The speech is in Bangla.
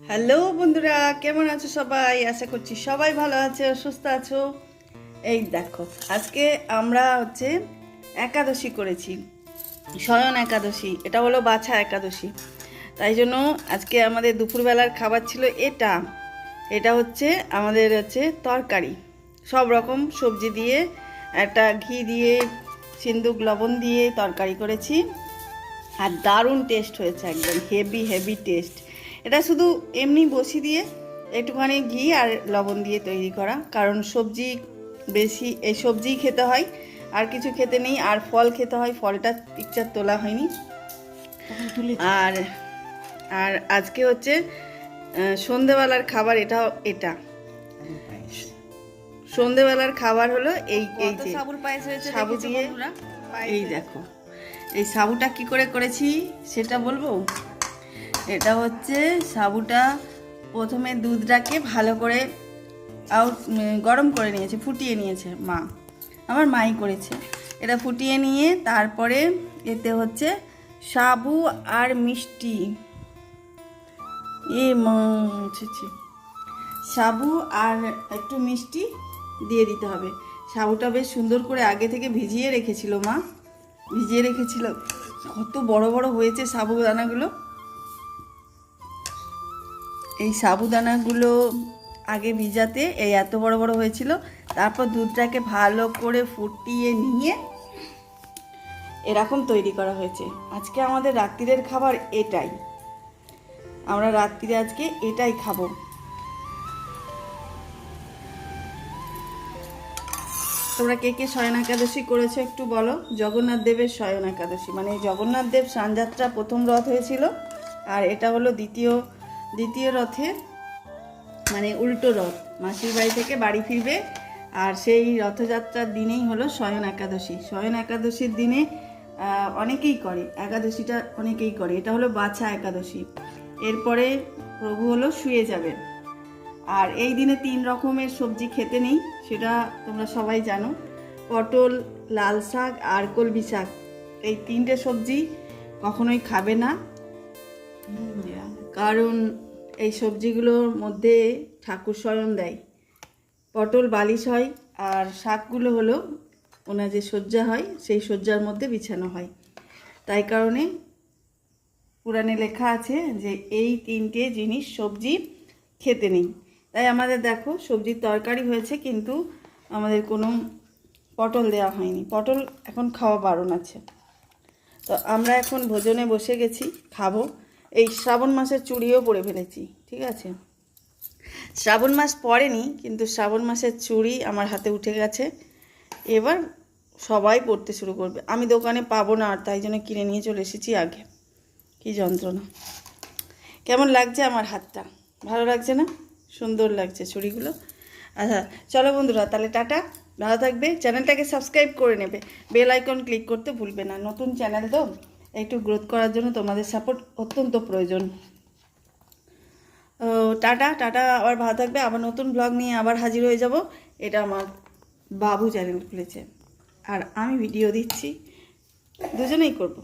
হ্যালো বন্ধুরা, কেমন আছো সবাই? আশা করছি সবাই ভালো আছে, সুস্থ আছো? এই দেখো, আজকে আমরা হচ্ছে একাদশী করেছি। শয়ন একাদশী, এটা হলো বাছা একাদশী। তাই জন্য আজকে আমাদের দুপুরবেলার খাবার ছিল এটা। এটা হচ্ছে আমাদের হচ্ছে তরকারি। সব রকম সবজি দিয়ে, একটা ঘি দিয়ে, সিন্দুক, লবণ দিয়ে তরকারি করেছি। আর দারুণ টেস্ট হয়েছে একদম হেভি হেভি টেস্ট এটা শুধু এমনি বসি দিয়ে একটুখানি ঘি আর লবণ দিয়ে তৈরি করা কারণ সবজি বেশি এই সবজিই খেতে হয় আর কিছু খেতে নেই আর ফল খেতে হয় ফলটা পিকচার তোলা হয়নি। আর আর আজকে হচ্ছে সন্ধেবেলার খাবার এটা এটা। সন্ধেবেলার খাবার হলো এই এই যে সাবুর পায়েস হয়েছে সাবু দিয়ে? এই দেখো এই সাবুটা কি করে করেছি সেটা বলব? এটা হচ্ছে সাবুটা প্রথমে দুধটাকে ভালো করে আউট গরম করে নিয়েছে ফুটিয়ে নিয়েছে মা। আমার মাই করেছে। এটা ফুটিয়ে নিয়ে তারপরে এতে হচ্ছে সাবু আর মিষ্টি। এ মা ছি, ছি। সাবু আর একটু মিষ্টি দিয়ে দিতে হবে। সাবুটা বেশ সুন্দর করে আগে থেকে ভিজিয়ে রেখেছিল মা। ভিজিয়ে রেখেছিল। কত বড় বড় হয়েছে সাবুদানাগুলো এই সাবুদানাগুলো আগে ভিজাতে এই এত বড় বড় হয়েছিল, তারপর দুধটাকে ভালো করে ফুটিয়ে নিয়ে এরকম তৈরি করা হয়েছে। আজকে আমাদের রাত্রিরের খাবার এটাই। আমরা রাত্রিরে আজকে এটাই খাব। তোমরা কে কে শয়ন একাদশী করেছ একটু বলো? জগন্নাথ দেবের শয়ন একাদশী। মানে জগন্নাথ দেব সানযাত্রা প্রথম রথ হয়েছিল, আর এটা হলো দ্বিতীয় দ্বিতীয় রথের মানে উল্টো রথ, মাসির বাড়ি থেকে বাড়ি ফিরবে। আর সেই রথযাত্রার দিনেই হলো শয়ন একাদশী। শয়ন একাদশীর দিনে অনেকেই করে, একাদশীটা অনেকেই করে। এটা হলো বাছা একাদশী। এরপরে প্রভু হলো শুয়ে যাবেন। আর এই দিনে তিন রকমের সবজি খেতে নেই, সেটা তোমরা সবাই জানো। পটল, লাল শাক, আর কলমি শাক। এই তিনটে সবজি কখনোই খাবে না। কারণ এই সবজিগুলোর মধ্যে ঠাকুর শয়ন দেয়। পটল, বালিশ হয়, আর শাকগুলো হলো ওনার যে শয্যা হয়, সেই শয্যার মধ্যে বিছানো হয়। তাই কারণে পুরাণে লেখা আছে যে এই তিনটে জিনিস সবজি খেতে নেই। তাই আমাদের দেখো সবজির তরকারি হয়েছে কিন্তু আমাদের কোনো পটল দেওয়া হয়নি। পটল এখন খাওয়া বারণ আছে। তো আমরা এখন ভোজনে বসে গেছি, খাব। এই শ্রাবণ মাসের চুড়িও পরে ফেলেছি, ঠিক আছে? শ্রাবণ মাস পড়েনি, কিন্তু শ্রাবণ মাসের চুড়ি আমার হাতে উঠে গেছে। এবার সবাই পড়তে শুরু করবে। আমি দোকানে পাবো না, আর তাই জন্য কিনে নিয়ে চলে এসেছি আগে। কি যন্ত্রণা। কেমন লাগছে আমার হাতটা? ভালো লাগছে না? সুন্দর লাগছে চুড়িগুলো। আচ্ছা চলো বন্ধুরা, তাহলে টাটা। ভালো থাকবে। চ্যানেলটাকে সাবস্ক্রাইব করে নেবে। বেল আইকন ক্লিক করতে ভুলবে না। নতুন চ্যানেল তো? একটু গ্রোথ করার জন্য তোমাদের সাপোর্ট অত্যন্ত প্রয়োজন। টাটা টাটা, আবার ভালো থাকবে। আবার নতুন ব্লগ নিয়ে আবার হাজির হয়ে যাব। এটা আমার বাবু চ্যানেল খুলেছে। আর আমি ভিডিও দিচ্ছি। দুজনেই করব।